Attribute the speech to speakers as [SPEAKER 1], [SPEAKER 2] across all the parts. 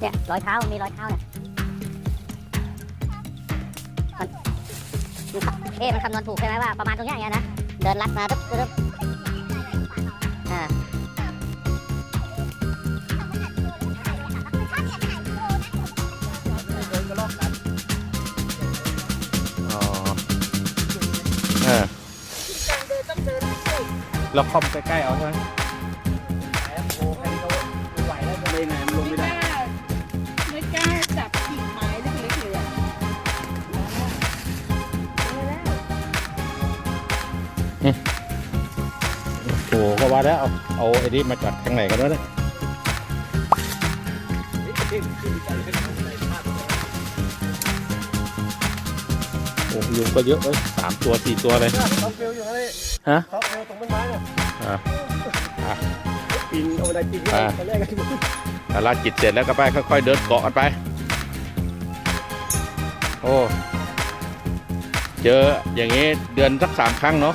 [SPEAKER 1] เนี่ยรอยเท้ามีรอยเท้าเนี่ยมันเอ๊ะมันคำนวณถูกใช่ไหมว่าประมาณตรงเนี้ยอย่างเงี้ยนะเดินลัดมาตึ๊บตึ๊บอ่า
[SPEAKER 2] อ๋อเออเราคอมใกล้ๆเอาใช่ไหม โอ้โหก็ว่าแล้วเอาเอาไอ้นี่มาจัดข้างไหนกันวะเนี่ยโอ้ยุงก็เยอะเลยสามตัวสี่ตัวเลย
[SPEAKER 3] ท็อปฟิลอยู่เลย
[SPEAKER 2] ฮะ
[SPEAKER 3] ปฟิลตรงต้นไม้น่ะ
[SPEAKER 2] อ่า
[SPEAKER 3] ปีนเอาอะไรปีนขึ้น
[SPEAKER 2] อ่า
[SPEAKER 3] ไปตอนแรกก็
[SPEAKER 2] ภารกิจเสร็จแล้วก็ไปค่อยๆเดินเกาะกันไป โอ้ เจออย่างนี้เดือนสักสามครั้งเนาะ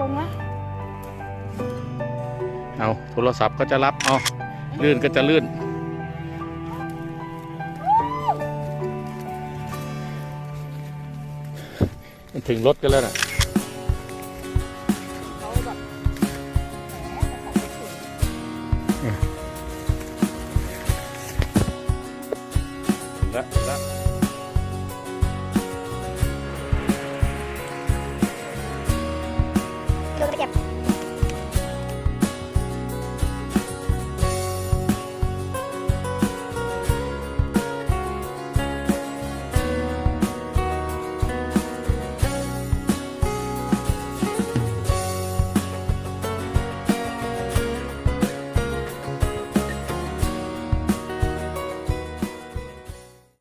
[SPEAKER 4] ลงนะ
[SPEAKER 2] เอาโทรศัพท์ก็จะรับเอาลื่นก็จะลื่น มันถึงรถกันแล้วนะ่ะและและ